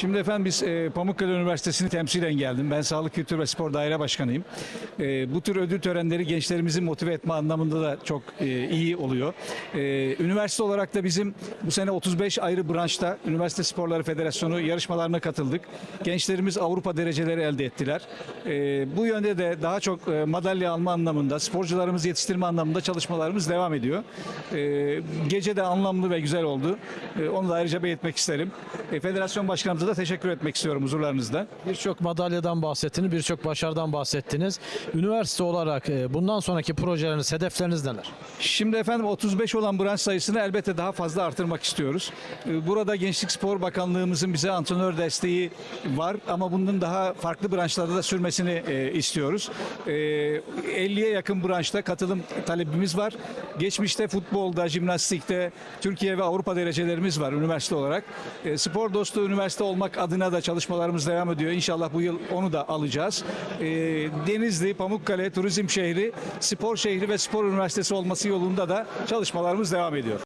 Şimdi efendim biz e, Pamukkale Üniversitesi'ni temsilen geldim. Ben Sağlık Kültür ve Spor Daire Başkanıyım. E, bu tür ödül törenleri gençlerimizi motive etme anlamında da çok e, iyi oluyor. E, üniversite olarak da bizim bu sene 35 ayrı branşta Üniversite Sporları Federasyonu yarışmalarına katıldık. Gençlerimiz Avrupa dereceleri elde ettiler. E, bu yönde de daha çok e, madalya alma anlamında, sporcularımızı yetiştirme anlamında çalışmalarımız devam ediyor. E, gece de anlamlı ve güzel oldu. E, onu da ayrıca belirtmek isterim. E, Federasyon Başkanımıza da teşekkür etmek istiyorum huzurlarınızda. Birçok madalyadan bahsettiniz, birçok başarıdan bahsettiniz. Üniversite olarak e, bundan sonraki projeleriniz, hedefleriniz neler? Şimdi efendim 35 olan branş sayısını elbette daha fazla artırmak istiyoruz. Ee, Burada Gençlik Spor Bakanlığımızın bize antrenör desteği var ama bunun daha farklı branşlarda da sürmesini e, istiyoruz. Ee, 50'ye yakın branşta katılım talebimiz var. Geçmişte futbolda, jimnastikte Türkiye ve Avrupa derecelerimiz var üniversite olarak. Spor dostu üniversite olmak adına da çalışmalarımız devam ediyor. İnşallah bu yıl onu da alacağız. Ee, Denizli, Pamukkale, turizm şehri, spor şehri ve spor üniversitesi olması yolunda da çalışmalarımız devam ediyor.